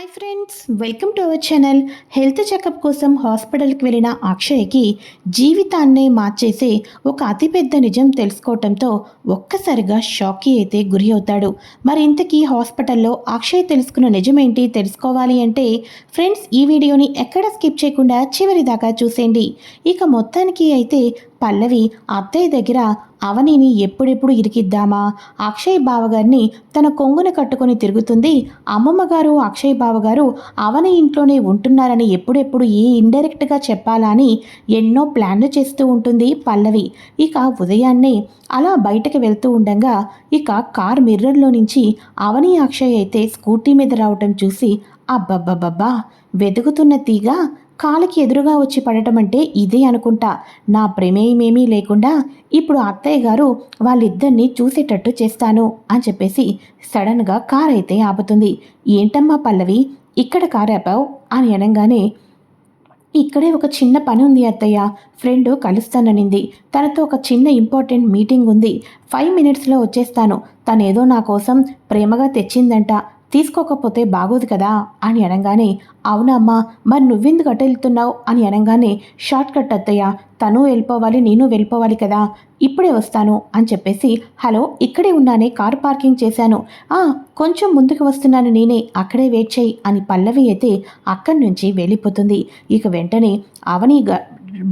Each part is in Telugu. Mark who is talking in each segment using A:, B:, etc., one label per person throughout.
A: Hi friends welcome to our channel health checkup కోసం హాస్పిటల్కి వెళ్ళిన అక్షయ్కి జీవితాన్నే మార్చేసే ఒక అతిపెద్ద నిజం తెలుసుకోవటంతో ఒక్కసారిగా షాక్కి అయితే గురి అవుతాడు. మరి ఇంతకీ హాస్పిటల్లో అక్షయ్ తెలుసుకున్న నిజమేంటి తెలుసుకోవాలి అంటే ఫ్రెండ్స్ ఈ వీడియోని ఎక్కడ స్కిప్ చేయకుండా చివరి దాకా చూసేయండి. ఇక మొత్తానికి అయితే పల్లవి అత్తయ్య దగ్గర అవనిని ఎప్పుడెప్పుడు ఇరికిద్దామా? అక్షయ్ బావగారిని తన కొంగున కట్టుకొని తిరుగుతుంది. అమ్మమ్మగారు అక్షయ్ బావగారు అవని ఇంట్లోనే ఉంటున్నారని ఎప్పుడెప్పుడు ఏ ఇండైరెక్ట్గా చెప్పాలా అని ఎన్నో ప్లాన్లు చేస్తూ ఉంటుంది పల్లవి. ఇక ఉదయాన్నే అలా బయటకు వెళ్తూ ఉండగా ఇక కార్ మిర్రర్లో నుంచి అవని అక్షయ్ అయితే స్కూటీ మీద రావటం చూసి అబ్బబ్బబ్బబ్బా వెతుకుతున్న తీగ కాలకి ఎదురుగా వచ్చి పడటం అంటే ఇదే అనుకుంటా. నా ప్రమేయమేమీ లేకుండా ఇప్పుడు అత్తయ్య గారు వాళ్ళిద్దరినీ చూసేటట్టు చేస్తాను అని చెప్పేసి సడన్గా కార్ అయితే ఆపుతుంది. ఏంటమ్మా పల్లవి ఇక్కడ కార్ ఆపావు? అని అనగానే ఇక్కడే ఒక చిన్న పని ఉంది అత్తయ్య. ఫ్రెండ్ కలుస్తాననింది. తనతో ఒక చిన్న ఇంపార్టెంట్ మీటింగ్ ఉంది. ఫైవ్ మినిట్స్లో వచ్చేస్తాను. తనేదో నా కోసం ప్రేమగా తెచ్చిందంట. తీసుకోకపోతే బాగోదు కదా అని అనగానే అవునమ్మా మరి నువ్వెందుకు అటు వెళ్తున్నావు అని అనగానే షార్ట్ కట్ అత్తయ్య తను వెళ్ళిపోవాలి నేను వెళ్ళిపోవాలి కదా ఇప్పుడే వస్తాను అని చెప్పేసి హలో ఇక్కడే ఉన్నానే కార్ పార్కింగ్ చేశాను. ఆ కొంచెం ముందుకు వస్తున్నాను నేనే అక్కడే వెయిట్ చేయి అని పల్లవి అయితే అక్కడి నుంచి వెళ్ళిపోతుంది. ఇక వెంటనే అవని గ-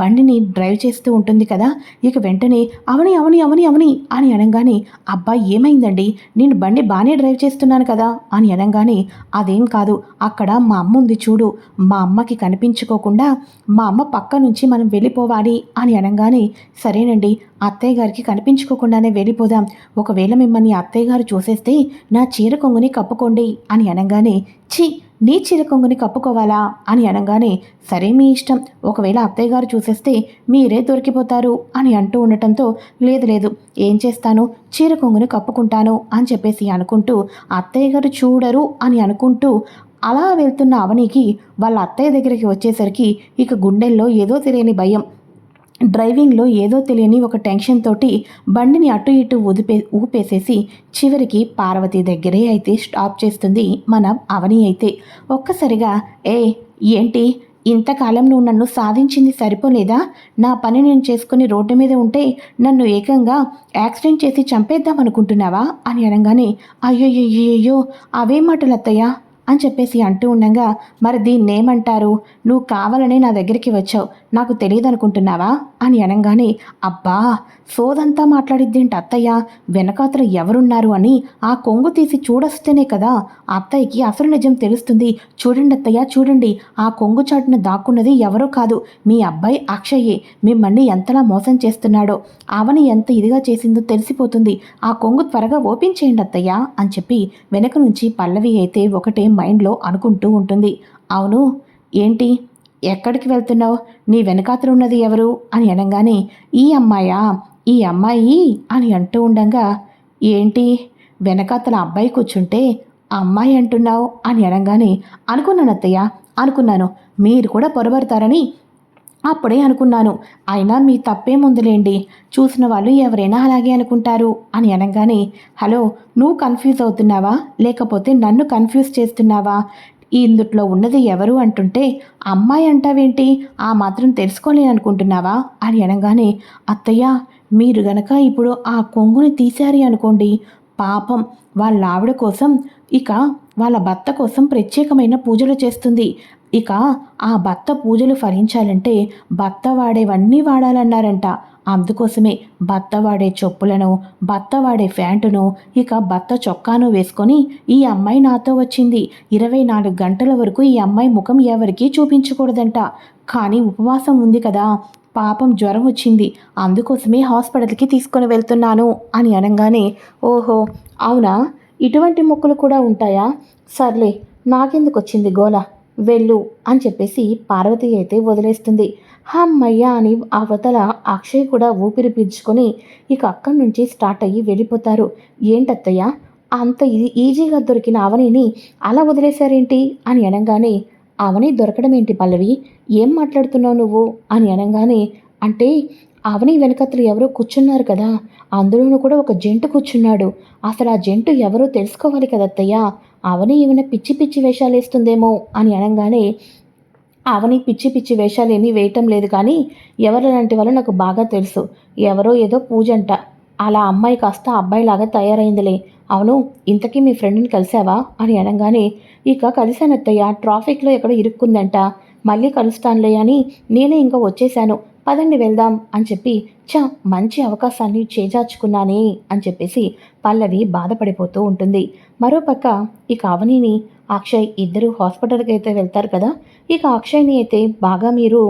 A: బండిని డ్రైవ్ చేస్తూ ఉంటుంది కదా ఇక వెంటనే అవని అవని అవని అవని అని అనగానే అబ్బాయి ఏమైందండి? నేను బండి బాగానే డ్రైవ్ చేస్తున్నాను కదా అని అనగానే అదేం కాదు అక్కడ మా అమ్మ ఉంది చూడు మా అమ్మకి కనిపించుకోకుండా మా అమ్మ పక్క నుంచి మనం వెళ్ళిపోవాలి అని అనగానే సరేనండి అత్తయ్య గారికి కనిపించుకోకుండానే వెళ్ళిపోదాం. ఒకవేళ మిమ్మల్ని అత్తయ్య గారు చూసేస్తే నా చీర కొంగుని కప్పుకోండి అని అనగానే ఛీ నీ చీర కొంగుని కప్పుకోవాలా అని అనగానే సరే మీ ఇష్టం ఒకవేళ అత్తయ్య గారు చూసేస్తే మీరే దొరికిపోతారు అని అంటూ ఉండటంతో లేదు లేదు ఏం చేస్తాను చీర కొంగుని కప్పుకుంటాను అని చెప్పేసి అనుకుంటూ అత్తయ్య గారు చూడరు అని అనుకుంటూ అలా వెళ్తున్న అవనికి వాళ్ళ అత్తయ్య దగ్గరికి వచ్చేసరికి ఇక గుండెల్లో ఏదో తెలియని భయం. డ్రైవింగ్లో ఏదో తెలియని ఒక టెన్షన్ తోటి బండిని అటు ఇటు ఊదిపే ఊపేసేసి చివరికి పార్వతి దగ్గరే అయితే స్టాప్ చేస్తుంది మన అవని అయితే. ఒక్కసారిగా ఏ ఏంటి? ఇంతకాలం నువ్వు నన్ను సాధించింది సరిపోలేదా? నా పని నేను చేసుకుని రోడ్డు మీద ఉంటే నన్ను ఏకంగా యాక్సిడెంట్ చేసి చంపేద్దాం అనుకుంటున్నావా? అని అనగానే అయ్యో అవే మాటలు అత్తయ్య అని చెప్పేసి అంటూ ఉండగా మరి దీన్ని ఏమంటారు? నువ్వు కావాలనే నా దగ్గరికి వచ్చావు. నాకు తెలియదు అనుకుంటున్నావా? అని అనగానే అబ్బా సోదంతా మాట్లాడిద్దేంటి అత్తయ్య? వెనకాతల ఎవరున్నారు అని ఆ కొంగు తీసి చూడొస్తేనే కదా. అత్తయ్యకి అసలు నిజం తెలుస్తుంది. చూడండి అత్తయ్య చూడండి. ఆ కొంగు చాటున దాక్కున్నది ఎవరో కాదు. మీ అబ్బాయి అక్షయ్యే. మిమ్మల్ని ఎంతలా మోసం చేస్తున్నాడో. అవని ఎంత ఇదిగా చేసిందో తెలిసిపోతుంది. ఆ కొంగు త్వరగా ఓపెన్ చేయండి అత్తయ్య అని చెప్పి వెనక నుంచి పల్లవి అయితే ఒకటే మైండ్లో అనుకుంటూ ఉంటుంది. అవును ఏంటి? ఎక్కడికి వెళ్తున్నావు? నీ వెనకాతలు ఉన్నది ఎవరు? అని అనగానే ఈ అమ్మాయా? ఈ అమ్మాయి? అని అంటూ ఉండగా ఏంటి? వెనకాతల అబ్బాయి కూర్చుంటే అమ్మాయి అంటున్నావు? అని అనగానే అనుకున్నాను అత్తయ్య అనుకున్నాను. మీరు కూడా పొరబడతారని అప్పుడే అనుకున్నాను అయినా మీ తప్పేముందులేండి చూసిన వాళ్ళు ఎవరైనా అలాగే అనుకుంటారు. అని అనగానే హలో నువ్వు కన్ఫ్యూజ్ అవుతున్నావా? లేకపోతే నన్ను కన్ఫ్యూజ్ చేస్తున్నావా? ఇందుట్లో ఉన్నది ఎవరు అంటుంటే అమ్మాయి అంటావేంటి? ఆ మాత్రం తెలుసుకోలేననుకుంటున్నావా అని అనగానే అత్తయ్య మీరు గనక ఇప్పుడు ఆ కొంగుని తీశారి అనుకోండి పాపం వాళ్ళ ఆవిడ కోసం ఇక వాళ్ళ భర్త కోసం ప్రత్యేకమైన పూజలు చేస్తుంది. ఇక ఆ భర్త పూజలు ఫలించాలంటే భర్త వాడేవన్నీ వాడాలన్నారంట. అందుకోసమే భర్త వాడే చెప్పులను భర్త వాడే ప్యాంటును ఇక భర్త చొక్కాను వేసుకొని ఈ అమ్మాయి నాతో వచ్చింది. ఇరవై నాలుగు గంటల వరకు ఈ అమ్మాయి ముఖం ఎవరికీ చూపించకూడదంట. కానీ ఉపవాసం ఉంది కదా పాపం జ్వరం వచ్చింది అందుకోసమే హాస్పిటల్కి తీసుకొని వెళ్తున్నాను అని అనగానే ఓహో అవునా? ఇటువంటి మొక్కలు కూడా ఉంటాయా? సర్లే నాకెందుకు వచ్చింది గోలా? వెళ్ళు అని చెప్పేసి పార్వతి అయితే వదిలేస్తుంది. హమ్మయ్య అని అవతల అక్షయ్ కూడా ఊపిరి పీల్చుకొని ఇక అక్కడి నుంచి స్టార్ట్ అయ్యి వెళ్ళిపోతారు. ఏంటత్తయ్య? అంత ఇది ఈజీగా దొరికిన అవనిని అలా వదిలేశారేంటి? అని అనగానే అవని దొరకడం ఏంటి పల్లవి? ఏం మాట్లాడుతున్నావు నువ్వు? అని అనగానే అంటే అవని వెనకతలు ఎవరో కూర్చున్నారు కదా అందులోనూ కూడా ఒక జంటు కూర్చున్నాడు. అసలు ఆ జంటు ఎవరో తెలుసుకోవాలి కదత్తయ్య? అవని ఏమైనా పిచ్చి పిచ్చి వేషాలు వేస్తుందేమో అని అనగానే అవని పిచ్చి పిచ్చి వేషాలు ఏమీ వేయటం లేదు కానీ ఎవరిలాంటి వాళ్ళు నాకు బాగా తెలుసు. ఎవరో ఏదో పూజ అంట అలా అమ్మాయి కాస్త అబ్బాయిలాగా తయారైందిలే. అవును ఇంతకీ మీ ఫ్రెండ్ని కలిసావా? అని అనగానే ఇక కలిశానత్తయ్య. ట్రాఫిక్లో ఎక్కడో ఇరుక్కుందంట. మళ్ళీ కలుస్తానులే అని నేనే ఇంకా వచ్చేసాను పదండి వెళ్దాం అని చెప్పి చా మంచి అవకాశాన్ని చేజార్చుకున్నానే అని చెప్పేసి పల్లవి బాధపడిపోతూ ఉంటుంది. మరోపక్క ఇక అవనిని అక్షయ్ ఇద్దరు హాస్పిటల్కి అయితే వెళ్తారు కదా. ఇక అక్షయ్ని అయితే బాగా మీరు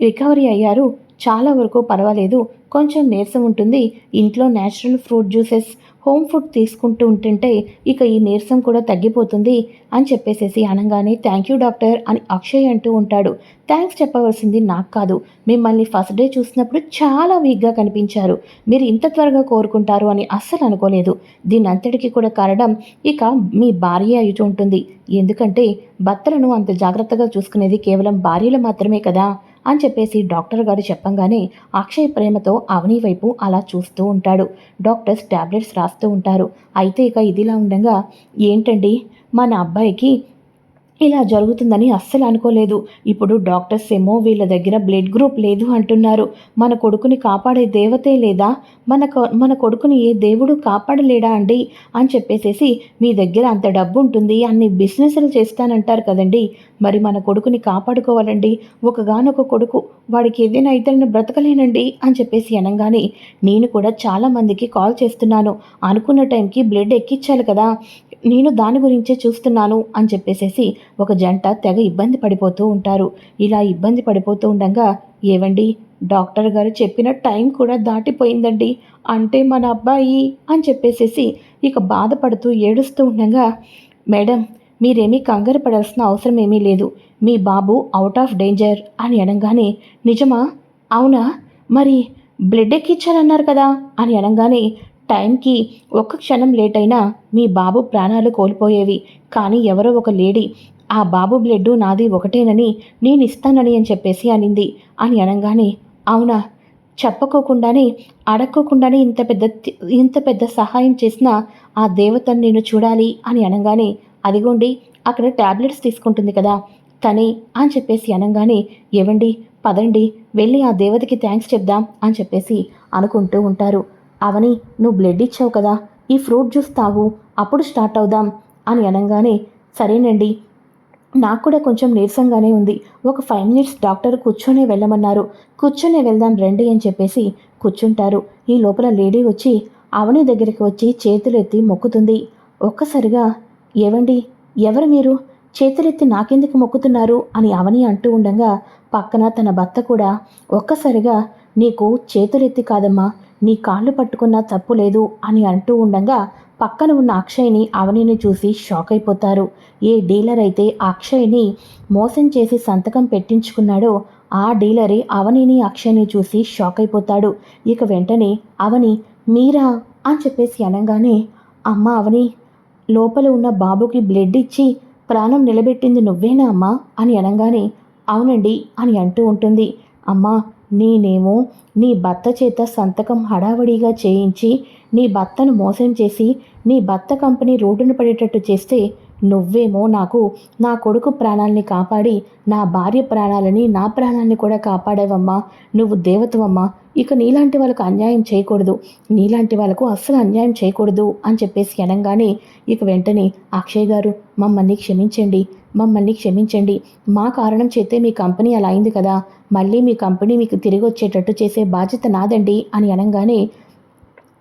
A: రికవరీ అయ్యారు. చాలా వరకు పర్వాలేదు. కొంచెం నీరసం ఉంటుంది. ఇంట్లో natural fruit juices home food తీసుకుంటూ ఉంటుంటే ఇక ఈ నీరసం కూడా తగ్గిపోతుంది అని చెప్పేసేసి అనగానే థ్యాంక్ యూ డాక్టర్ అని అక్షయ్ అంటూ ఉంటాడు. థ్యాంక్స్ చెప్పవలసింది నాకు కాదు. మిమ్మల్ని ఫస్ట్ డే చూసినప్పుడు చాలా వీక్గా కనిపించారు. మీరు ఇంత త్వరగా కోరుకుంటారు అని అస్సలు అనుకోలేదు. దీని అంతటికి కూడా కారణం ఇక మీ భార్య అయి ఉంటుంది. ఎందుకంటే భర్తలను అంత జాగ్రత్తగా చూసుకునేది కేవలం భార్యలు మాత్రమే కదా. అని చెప్పేసి డాక్టర్ గారు చెప్పంగానే అక్షయ్ ప్రేమతో అవని వైపు అలా చూస్తూ ఉంటాడు. డాక్టర్స్ టాబ్లెట్స్ రాస్తూ ఉంటారు. అయితే ఇక ఇదిలా ఉండగా ఏంటండి? మన అబ్బాయికి ఇలా జరుగుతుందని అస్సలు అనుకోలేదు. ఇప్పుడు డాక్టర్స్ ఏమో వీళ్ళ దగ్గర బ్లడ్ గ్రూప్ లేదు అంటున్నారు. మన కొడుకుని కాపాడే దేవతే లేదా? మన కొ- మన కొడుకుని ఏ దేవుడు కాపాడలేడా అండి? అని చెప్పేసేసి మీ దగ్గర అంత డబ్బు ఉంటుంది అన్ని బిజినెస్లు చేస్తానంటారు కదండి. మరి మన కొడుకుని కాపాడుకోవాలండి. ఒకగానొక కొడుకు వాడికి ఏదైనా ఇతరుని నేను బ్రతకలేనండి అని చెప్పేసి అనగానే నేను కూడా చాలామందికి కాల్ చేస్తున్నాను. అనుకున్న టైంకి బ్లడ్ ఎక్కించాలి కదా. నేను దాని గురించే చూస్తున్నాను అని చెప్పేసేసి ఒక జంట తెగ ఇబ్బంది పడిపోతూ ఉంటారు. ఇలా ఇబ్బంది పడిపోతూ ఉండగా ఏవండి డాక్టర్ గారు చెప్పిన టైం కూడా దాటిపోయిందండి. అంటే మన అబ్బాయి అని చెప్పేసేసి ఇక బాధపడుతూ ఏడుస్తూ ఉండగా మేడం మీరేమీ కంగారు పడాల్సిన అవసరం ఏమీ లేదు. మీ బాబు అవుట్ ఆఫ్ డేంజర్ అని అనగానే నిజమా? అవునా? మరి బ్లడ్ ఎక్కిచ్చానన్నారు కదా అని అనగానే టైంకి ఒక్క క్షణం లేట్ అయినా మీ బాబు ప్రాణాలు కోల్పోయేవి. కానీ ఎవరో ఒక లేడీ ఆ బాబు బ్లడ్ నాది ఒకటేనని నేను ఇస్తానని అని చెప్పేసి అనింది. అని అనగానే అవునా? చెప్పకోకుండానే అడక్కోకుండానే ఇంత పెద్ద ఇంత పెద్ద సహాయం చేసిన ఆ దేవతను నేను చూడాలి అని అనగానే అదిగోండి అక్కడ ట్యాబ్లెట్స్ తీసుకుంటుంది కదా తనే అని చెప్పేసి అనగానే ఏవండి పదండి వెళ్ళి ఆ దేవతకి థ్యాంక్స్ చెప్దాం అని చెప్పేసి అనుకుంటూ ఉంటారు. అవని నువ్వు బ్లడ్ ఇచ్చావు కదా ఈ ఫ్రూట్ జ్యూస్ తాగు అప్పుడు స్టార్ట్ అవుదాం అని అనగానే సరేనండి నాకు కూడా కొంచెం నీరసంగానే ఉంది. ఒక ఫైవ్ మినిట్స్ డాక్టర్ కూర్చొనే వెళ్ళమన్నారు. కూర్చొనే వెళ్దాం రండి అని చెప్పేసి కూర్చుంటారు. ఈ లోపల లేడీ వచ్చి అవని దగ్గరికి వచ్చి చేతులెత్తి మొక్కుతుంది. ఒక్కసారిగా ఏవండి? ఎవరు మీరు? చేతులెత్తి నాకెందుకు మొక్కుతున్నారు? అని అవని అంటూ ఉండగా పక్కన తన భర్త కూడా ఒక్కసారిగా నీకు చేతులెత్తి కాదమ్మా. నీ కాళ్ళు పట్టుకున్నా తప్పు లేదు అని అంటూ ఉండగా పక్కన ఉన్న అక్షయ్ని అవనిని చూసి షాక్ అయిపోతారు. ఏ డీలర్ అయితే అక్షయ్ని మోసం చేసి సంతకం పెట్టించుకున్నాడో ఆ డీలరే అవనిని అక్షయ్ని చూసి షాక్ అయిపోతాడు. ఇక వెంటనే అవని మీరా? అని చెప్పేసి అనగానే అమ్మ అవని లోపల ఉన్న బాబుకి బ్లడ్ ఇచ్చి ప్రాణం నిలబెట్టింది నువ్వేనా అమ్మా? అని అనగానే అవునండి అని అంటూ ఉంటుంది. అమ్మా నేనేమో నీ భర్త చేత సంతకం హడావడిగా చేయించి నీ భర్తను మోసం చేసి నీ భర్త కంపెనీ రోడ్డున పడేటట్టు చేస్తే నువ్వేమో నాకు నా కొడుకు ప్రాణాల్ని కాపాడి నా భార్య ప్రాణాలని నా ప్రాణాన్ని కూడా కాపాడావమ్మా. నువ్వు దేవతవమ్మా. ఇక నీలాంటి వాళ్ళకు అన్యాయం చేయకూడదు. నీలాంటి వాళ్ళకు అస్సలు అన్యాయం చేయకూడదు అని చెప్పేసి అనగానే ఇక వెంటనే అక్షయ్ గారు మమ్మల్ని క్షమించండి. మమ్మల్ని క్షమించండి. మా కారణం చేతే మీ కంపెనీ అలా అయింది కదా. మళ్ళీ మీ కంపెనీ మీకు తిరిగి వచ్చేటట్టు చేసే బాధ్యత నాదండి అని అనగానే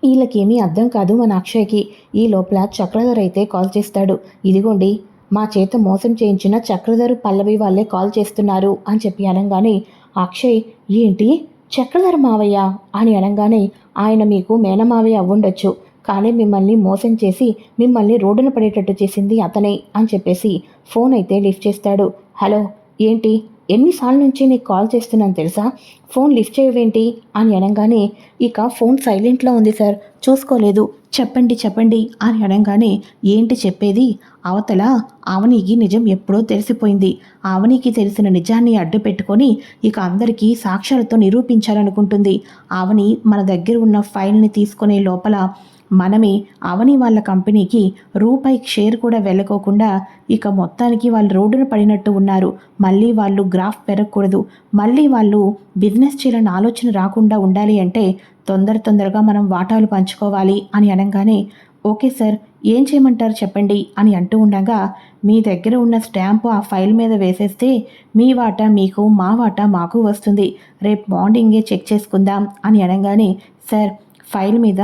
A: వీళ్ళకేమీ అర్థం కాదు మన అక్షయ్కి ఈ లోపల చక్రధర్ అయితే కాల్ చేస్తాడు. ఇదిగోండి మా చేత మోసం చేయించిన చక్రధర్ పల్లవి వాళ్ళే కాల్ చేస్తున్నారు అని చెప్పి అనగానే అక్షయ్ ఏంటి? చక్రధర్ మావయ్య అని అనగానే ఆయన మీకు మేనమావయ్య అవ్వుండొచ్చు కానీ మిమ్మల్ని మోసం చేసి మిమ్మల్ని రోడ్డున పడేటట్టు చేసింది అతనే అని చెప్పేసి ఫోన్ అయితే లిఫ్ట్ చేస్తాడు. హలో ఏంటి? ఎన్నిసార్లు నుంచి నీకు కాల్ చేస్తున్నాను తెలుసా? ఫోన్ లిఫ్ట్ చేయవేంటి? అని అనగానే ఇక ఫోన్ సైలెంట్లో ఉంది సార్. చూసుకోలేదు. చెప్పండి చెప్పండి అని అనగానే ఏంటి చెప్పేది? అవతల ఆవనికి నిజం ఎప్పుడో తెలిసిపోయింది. ఆవనికి తెలిసిన నిజాన్ని అడ్డు పెట్టుకొని ఇక అందరికీ సాక్ష్యాలతో నిరూపించాలనుకుంటుంది. ఆవని మన దగ్గర ఉన్న ఫైల్ని తీసుకునే లోపల మనమే అవని వాళ్ళ కంపెనీకి రూపాయి షేర్ కూడా వెళ్ళకోకుండా ఇక మొత్తానికి వాళ్ళు రోడ్డున పడినట్టు ఉన్నారు. మళ్ళీ వాళ్ళు గ్రాఫ్ పెరగకూడదు. మళ్ళీ వాళ్ళు బిజినెస్ చేయాలని ఆలోచన రాకుండా ఉండాలి అంటే తొందర తొందరగా మనం వాటాలు పంచుకోవాలి అని అనగానే ఓకే సార్ ఏం చేయమంటారు చెప్పండి అని అంటూ ఉండగా మీ దగ్గర ఉన్న స్టాంపు ఆ ఫైల్ మీద వేసేస్తే మీ వాటా మీకు మా వాటా మాకు వస్తుంది. రేపు మార్నింగే చెక్ చేసుకుందాం అని అనగానే సార్ ఫైల్ మీద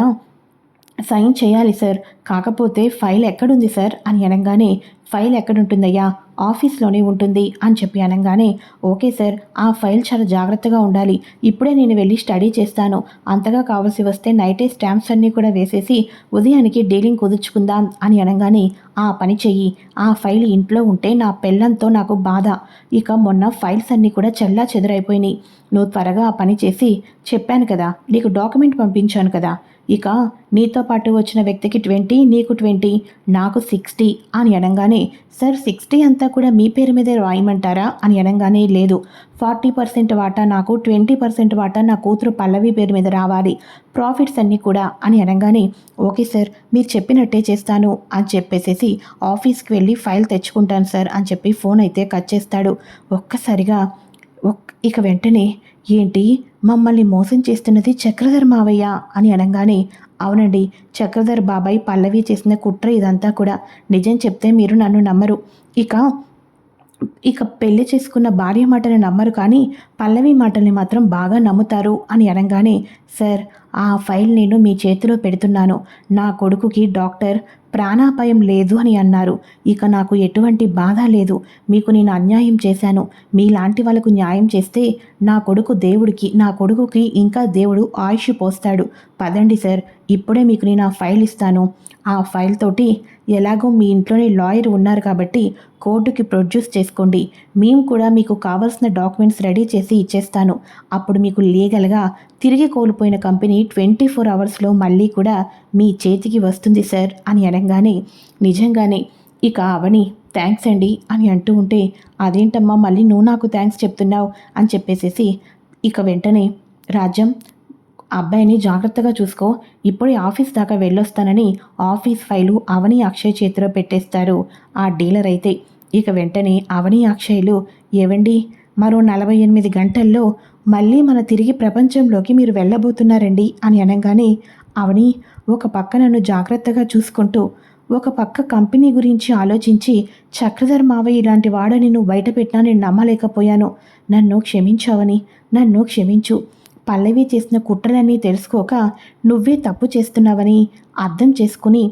A: సైన్ చేయాలి సార్. కాకపోతే ఫైల్ ఎక్కడుంది సార్? అని అనగానే ఫైల్ ఎక్కడుంటుందయ్యా? ఆఫీస్లోనే ఉంటుంది అని చెప్పి అనగానే ఓకే సార్. ఆ ఫైల్ చాలా జాగ్రత్తగా ఉండాలి. ఇప్పుడే నేను వెళ్ళి స్టడీ చేస్తాను. అంతగా కావాల్సి వస్తే నైటే స్టాంప్స్ అన్నీ కూడా వేసేసి ఉదయానికి డీలింగ్ కుదుర్చుకుందాం అని అనగానే ఆ పని చెయ్యి. ఆ ఫైల్ ఇంట్లో ఉంటే నా పెళ్ళంతో నాకు బాధ. ఇక మొన్న ఫైల్స్ అన్నీ కూడా చెల్లా చెదరైపోయినాయి. నువ్వు త్వరగా ఆ పని చేసి చెప్పాను కదా నీకు డాక్యుమెంట్ పంపించాను కదా. ఇక నీతో పాటు వచ్చిన వ్యక్తికి ట్వంటీ నీకు ట్వంటీ నాకు సిక్స్టీ అని అనగానే సార్ సిక్స్టీ అంతా కూడా మీ పేరు మీదే రాయమంటారా? అని అనగానే లేదు. ఫార్టీ పర్సెంట్ వాటా నాకు ట్వంటీ పర్సెంట్ వాటా నా కూతురు పల్లవి పేరు మీద రావాలి. ప్రాఫిట్స్ అన్నీ కూడా అని అనగానే ఓకే సార్ మీరు చెప్పినట్టే చేస్తాను అని చెప్పేసేసి ఆఫీస్కి వెళ్ళి ఫైల్ తెచ్చుకుంటాను సార్ అని చెప్పి ఫోన్ అయితే కట్ చేస్తాడు. ఒక్కసారిగా ఇక వెంటనే ఏంటి మమ్మల్ని మోసం చేస్తున్నది చక్రధర్ మావయ్య అని అనగానే అవునండి చక్రధర్ బాబాయ్ పల్లవి చేసిన కుట్ర ఇదంతా కూడా. నిజం చెప్తే మీరు నన్ను నమ్మరు. ఇక ఇక పెళ్ళి చేసుకున్న భార్య మాటను నమ్మరు కానీ పల్లవి మాటల్ని మాత్రం బాగా నమ్ముతారు అని అనగానే సార్ ఆ ఫైల్ నేను మీ చేతిలో పెడుతున్నాను. నా కొడుకుకి డాక్టర్ ప్రాణాపాయం లేదు అని అన్నారు. ఇక నాకు ఎటువంటి బాధ లేదు. మీకు నేను అన్యాయం చేశాను. మీలాంటి వాళ్ళకు న్యాయం చేస్తే నా కొడుకు దేవుడికి నా కొడుకుకి ఇంకా దేవుడు ఆయుష్ పోస్తాడు. పదండి సార్ ఇప్పుడే మీకు నేను ఆ ఫైల్ ఇస్తాను. ఆ ఫైల్ తోటి ఎలాగో మీ ఇంట్లోనే లాయర్ ఉన్నారు కాబట్టి కోర్టుకి ప్రొడ్యూస్ చేసుకోండి. మేము కూడా మీకు కావాల్సిన డాక్యుమెంట్స్ రెడీ చేసి ఇచ్చేస్తాను. అప్పుడు మీకు లీగల్గా తిరిగి కోల్పోయిన కంపెనీ ట్వంటీ ఫోర్ అవర్స్లో మళ్ళీ కూడా మీ చేతికి వస్తుంది సార్ అని అనగానే నిజంగానే ఇక అవని థ్యాంక్స్ అండి అని అంటూ ఉంటే అదేంటమ్మా మళ్ళీ నువ్వు నాకు థ్యాంక్స్ చెప్తున్నావు అని చెప్పేసేసి ఇక వెంటనే రాజ్యం అబ్బాయిని జాగ్రత్తగా చూసుకో ఇప్పుడే ఆఫీస్ దాకా వెళ్ళొస్తానని ఆఫీస్ ఫైలు అవని అక్షయ్ చేతిలో పెట్టేస్తారు ఆ డీలర్ అయితే. ఇక వెంటనే అవని అక్షయ్లు ఏవండి? మరో నలభై ఎనిమిది గంటల్లో మళ్ళీ మన తిరిగి ప్రపంచంలోకి మీరు వెళ్ళబోతున్నారండి అని అనగానే అవని ఒక పక్క నన్ను జాగ్రత్తగా చూసుకుంటూ ఒక పక్క కంపెనీ గురించి ఆలోచించి చక్రధర్ మావయ్య ఇలాంటి వాడని నువ్వు బయటపెట్టినా నేను నమ్మలేకపోయాను. నన్ను క్షమించావని నన్ను క్షమించు. పల్లవి చేసిన కుట్రలన్నీ తెలుసుకోక నువ్వే తప్పు చేస్తున్నావని అర్థం చేసుకుని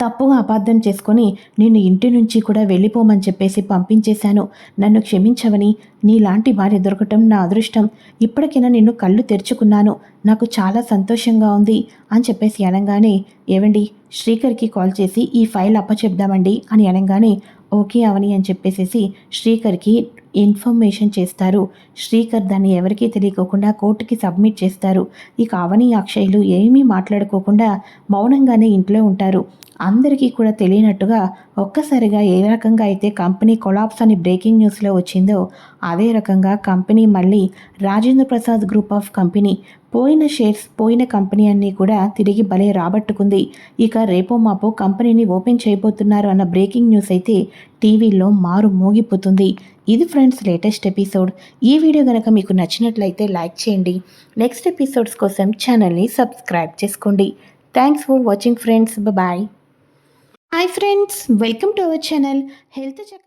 A: తప్పుగా అపార్థం చేసుకొని నిన్ను ఇంటి నుంచి కూడా వెళ్ళిపోమని చెప్పేసి పంపించేశాను. నన్ను క్షమించవని నీలాంటి భార్య దొరకటం నా అదృష్టం. ఇప్పటికైనా నిన్ను కళ్ళు తెరుచుకున్నాను. నాకు చాలా సంతోషంగా ఉంది అని చెప్పేసి అనగానే ఏవండి శ్రీకర్కి కాల్ చేసి ఈ ఫైల్ అప్పచెప్దామండి అని అనగానే ఓకే అవని అని చెప్పేసేసి శ్రీకర్కి ఇన్ఫర్మేషన్ చేస్తారు. శ్రీకర్ దాన్ని ఎవరికీ తెలియకోకుండా కోర్టుకి సబ్మిట్ చేస్తారు. ఇక అవని అక్షయ్లు ఏమీ మాట్లాడుకోకుండా మౌనంగానే ఇంట్లో ఉంటారు. అందరికీ కూడా తెలియనట్టుగా ఒక్కసారిగా ఏ రకంగా అయితే కంపెనీ కొలాప్స్ అని బ్రేకింగ్ న్యూస్లో వచ్చిందో అదే రకంగా కంపెనీ మళ్ళీ Rajendra Prasad group of company పోయిన షేర్స్ పోయిన కంపెనీ అన్నీ కూడా తిరిగి భలే రాబట్టుకుంది. ఇక రేపో మాపో కంపెనీని ఓపెన్ చేయబోతున్నారు అన్న బ్రేకింగ్ న్యూస్ అయితే టీవీలో మారు మోగిపోతుంది. ఇది ఫ్రెండ్స్ లేటెస్ట్ ఎపిసోడ్. ఈ వీడియో కనుక మీకు నచ్చినట్లయితే లైక్ చేయండి. నెక్స్ట్ ఎపిసోడ్స్ కోసం ఛానల్ని సబ్స్క్రైబ్ చేసుకోండి. Thanks for watching friends. Bye hi friends welcome to our channel. Health check